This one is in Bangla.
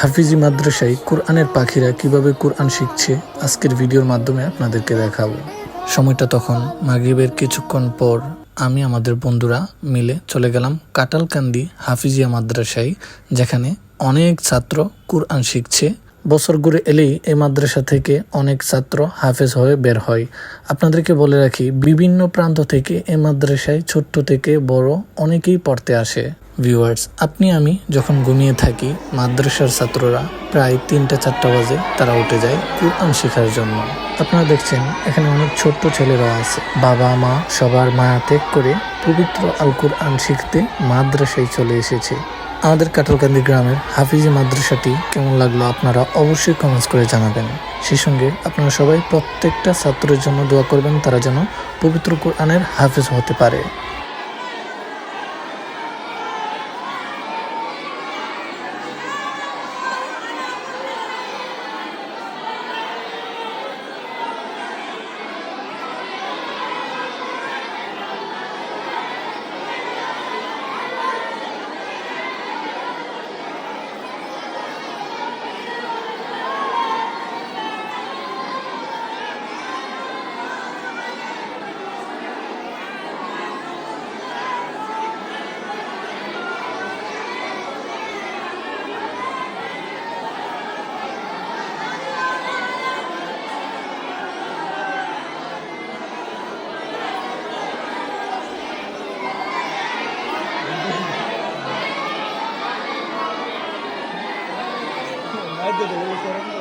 হাফিজি মাদ্রাসায় কোরআনের পাখিরা কীভাবে কোরআন শিখছে আজকের ভিডিওর মাধ্যমে আপনাদেরকে দেখাবো। সময়টা তখন মাগরিবের কিছুক্ষণ পর আমি আমাদের বন্ধুরা মিলে চলে গেলাম কাটালকান্দি হাফিজিয়া মাদ্রাসায়, যেখানে অনেক ছাত্র কোরআন শিখছে। বছর ঘুরে এলেই এই মাদ্রাসা থেকে অনেক ছাত্র হাফেজ হয়ে বের হয়। আপনাদেরকে বলে রাখি, বিভিন্ন প্রান্ত থেকে এই মাদ্রাসায় ছোট্ট থেকে বড় অনেকেই পড়তে আসে। ভিউয়ার্স আপনি, আমি যখন ঘুমিয়ে থাকি, মাদ্রাসার ছাত্ররা প্রায় তিনটা, চারটা বাজে তারা উঠে যায় কোরআন শেখার জন্য। আপনারা দেখছেন, এখানে অনেক ছোট্ট ছেলেরা আছে। বাবা, মা সবার মায়া ত্যাগ করে পবিত্র আল কোরআন শিখতে মাদ্রাসায় চলে এসেছে। আমাদের কাটলকান্দি গ্রামের হাফিজি মাদ্রাসাটি কেমন লাগল আপনারা অবশ্যই কমেন্টস করে জানাবেন। সেই সঙ্গে আপনারা সবাই প্রত্যেকটা ছাত্রের জন্য দোয়া করবেন, তারা যেন পবিত্র কোরআনের হাফিজ হতে পারে। de